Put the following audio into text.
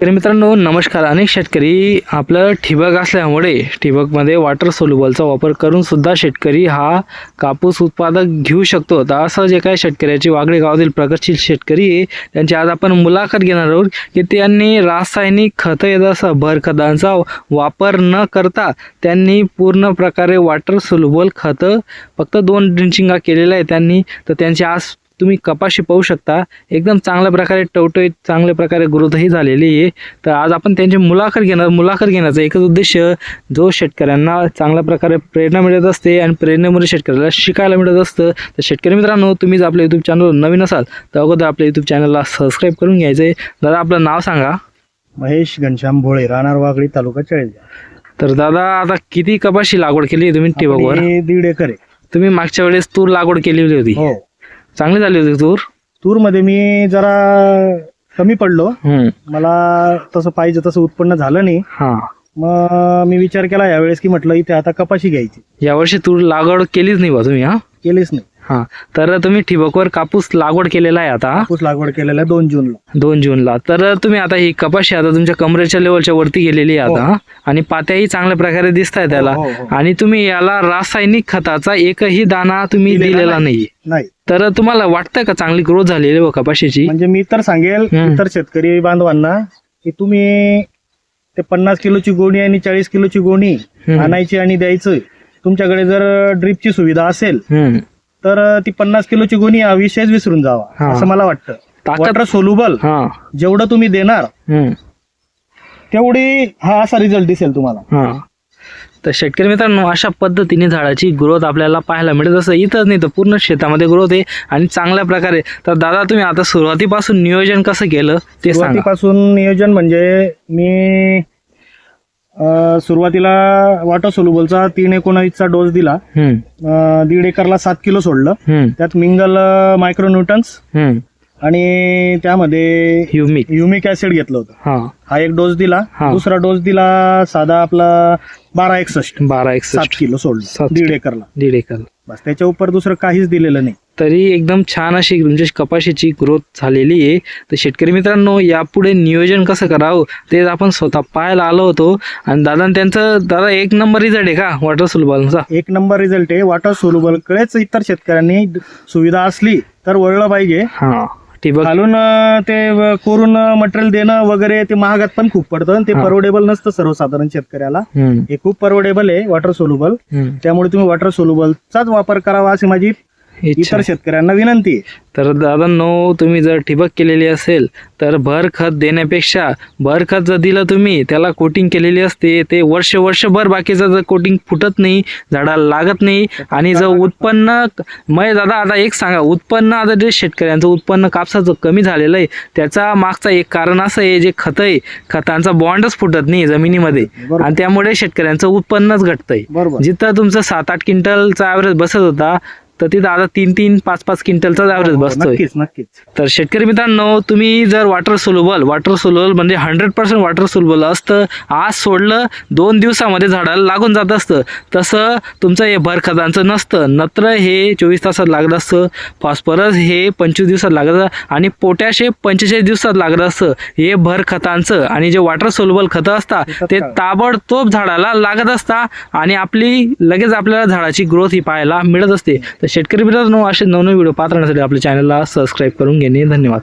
तर मित्रांनो नमस्कार. अनेक शेतकरी आपलं ठिबक असल्यामुळे ठिबकमध्ये वॉटर सोल्युबलचा वापर करून सुद्धा शेतकरी हा कापूस उत्पादक घेऊ शकतो. तर असं जे काही शेतकऱ्याची वागळे गावातील प्रगतशील शेतकरी आहे त्यांची आज आपण मुलाखत घेणार आहोत की त्यांनी रासायनिक खतं येत असं वापर न करता त्यांनी पूर्ण प्रकारे वॉटर सोल्युबल खतं फक्त दोन ड्रिंचिंगा केलेलं आहे त्यांनी. तर त्यांची आज तुम्ही कपाशी पाहू शकता. एकदम चांगल्या प्रकारे टवटवीत चांगल्या प्रकारे ग्रोथही झालेली आहे. तर आज आपण त्यांची मुलाखत घेणार मुलाखत घेण्याचा एकच उद्देश जो शेतकऱ्यांना चांगल्या प्रकारे प्रेरणा मिळत असते आणि प्रेरणेमुळे शेतकऱ्याला शिकायला मिळत असतं. तर शेतकरी मित्रांनो तुम्ही जर आपल्या यूट्यूब चॅनलवर नवीन असाल तर अगोदर आपल्या यूट्यूब चॅनलला सबस्क्राईब करून घ्यायचं आहे. दादा आपलं नाव सांगा. महेश घनश्याम भोळे राहणार वागळी तालुका चाळीस तर दादा आता किती कपाशी लागवड केली तुम्ही ठिबकवर? दीड एकर आहे. तुम्ही मागच्या वेळेस तूर लागवड केलेली होती. हो. चांगली झाली होती तूर तूरमध्ये मी जरा कमी पडलो. हम्म. मला तसं पाहिजे तसं उत्पन्न झालं नाही. हा. मग मी विचार केला यावेळेस की म्हटलं इथे आता कपाशी घ्यायची. यावर्षी तूर लागवड केलीच नाही बा तुम्ही हा? केलीच नाही. हा. तर तुम्ही ठिबकवर कापूस लागवड केलेला आहे आता कापूस लागवड केलेला आहे दोन जूनला. दोन जूनला. तर तुम्ही आता ही कपाशी आता तुमच्या कमरेच्या लेवलच्या वरती गेलेली आहे आता आणि पात्याही चांगल्या प्रकारे दिसत आहे त्याला. हो, हो, हो. आणि तुम्ही याला रासायनिक खताचा एकही दाना तुम्ही दिलेला दिलेला नाही. तर तुम्हाला वाटतं का चांगली ग्रोथ झालेली आहे कपाशीची? म्हणजे मी तर सांगेल हम्म. इतर शेतकरी बांधवांना की तुम्ही ते पन्नास किलोची गोणी आणि चाळीस किलोची गोणी हम्म. आणायची आणि द्यायचं. तुमच्याकडे जर ड्रीपची सुविधा असेल हम्म. तर ती पन्नास किलोची गोणी हा विषयच विसरून जावा हा. असं मला वाटतं. ताकद- वॉटर सोल्युबल हा. जेवढं तुम्ही देणार हम्म. तेवढी हा असा रिझल्ट दिसेल तुम्हाला. हा. तर शेतकरी मित्रांनो अशा पद्धतीने झाडाची ग्रोथ आपल्याला पाहायला मिळत असं इथंच नाही तर पूर्ण शेतामध्ये ग्रोथ आहे आणि चांगल्या प्रकारे तर दादा तुम्ही आता सुरुवातीपासून नियोजन कसं केलं ते सांगा. सुरुवातीपासून नियोजन म्हणजे मी अं, सुरुवातीला वॉटर सोल्युबलचा तीन एकोणावीसचा डोस दिला. हम्म. अं, दीड एकरला सात किलो सोडलं. हम्म. त्यात मिंगल मायक्रोन्यूटन्स हम्म. आणि त्यामध्ये ह्युमिक युमिक ऍसिड घेतलं होतं. हा. हा एक डोस दिला. हा. दुसरा डोस दिला साधा आपला बारा एकसष्ट. बारा सात एकसष्ट किलो सोडलं. सात दीड किलो. एकरला. दीड एकर बस त्याच्या उपर दुसरं काहीच दिलेलं नाही. तरी एकदम छान अशी म्हणजे कपाशीची ग्रोथ झालेली आहे. तर शेतकरी मित्रांनो यापुढे नियोजन कसं करावं ते आपण स्वतः पाहायला आलो होतो. आणि दादा त्यांचं दादा एक नंबर रिझल्ट आहे का? वॉटर सुलबालचा एक नंबर रिझल्ट आहे. वॉटर सोल्युबल कडेच इतर शेतकऱ्यांनी सुविधा असली तर वळलं पाहिजे. हा. ठिबक घालून अं, ते व- कोरून मटेरियल देणं वगैरे ते महागात पण खूप पडतं आणि ते हा. परवडेबल नसतं सर्वसाधारण शेतकऱ्याला हम्म, हे खूप परवडेबल आहे वॉटर सोल्युबल हम्म. त्यामुळे तुम्ही वॉटर सोल्युबलचाच वापर करावा अशी माझी इच्छा इतर शेतकऱ्यांना विनंती आहे. तर दादा नो तुम्ही जर ठिबक केलेली असेल तर भर खत देण्यापेक्षा भर खत जर दिलं तुम्ही त्याला कोटिंग केलेली असते ते वर्ष वर्षभर बाकीचं जर कोटिंग फुटत नाही झाडाला लागत नाही आणि जर उत्पन्न मग दादा आता एक सांगा उत्पन्न आता जे शेतकऱ्यांचं उत्पन्न कापसाचं कमी झालेलं आहे त्याचा मागचा एक कारण असं आहे जे खत आहे खतांचा बॉन्डच फुटत नाही जमिनीमध्ये. बरोबर. आणि त्यामुळे शेतकऱ्यांचं उत्पन्नच घटतंय. बरोबर. जिथं तुमचं सात आठ क्विंटलचा ॲव्हरेज बसत होता तर तिथं आता तीन तीन पाच पाच क्विंटलचा ॲव्हरेज हो, बसतोय. नक्कीच नक्कीच. तर शेतकरी मित्रांनो तुम्ही जर वॉटर सोल्युबल वॉटर सोल्युबल म्हणजे हंड्रेड पर्सेंट वॉटर सोल्युबल असतं आज सोडलं दोन दिवसामध्ये झाडाला लागून जात असतं. तसं तुमचं हे भर खतांचं नसतं. नत्र हे चोवीस तासात लागत असतं फॉस्फरस हे पंचवीस दिवसात लागत असतं आणि पोटॅश हे पंचेचाळीस दिवसात लागत असतं. हे भर खतांचं आणि जे वॉटर सोल्युबल खतं असतात ते? ताबडतोब झाडाला लागत असता आणि आपली लगेच आपल्याला झाडाची ग्रोथ ही पाहायला मिळत असते. तर शेतकरी मित्रांनो असे नवनवीन व्हिडिओ पाहत राहण्यासाठी आपल्या चॅनलला सबस्क्राईब करून घेणे धन्यवाद.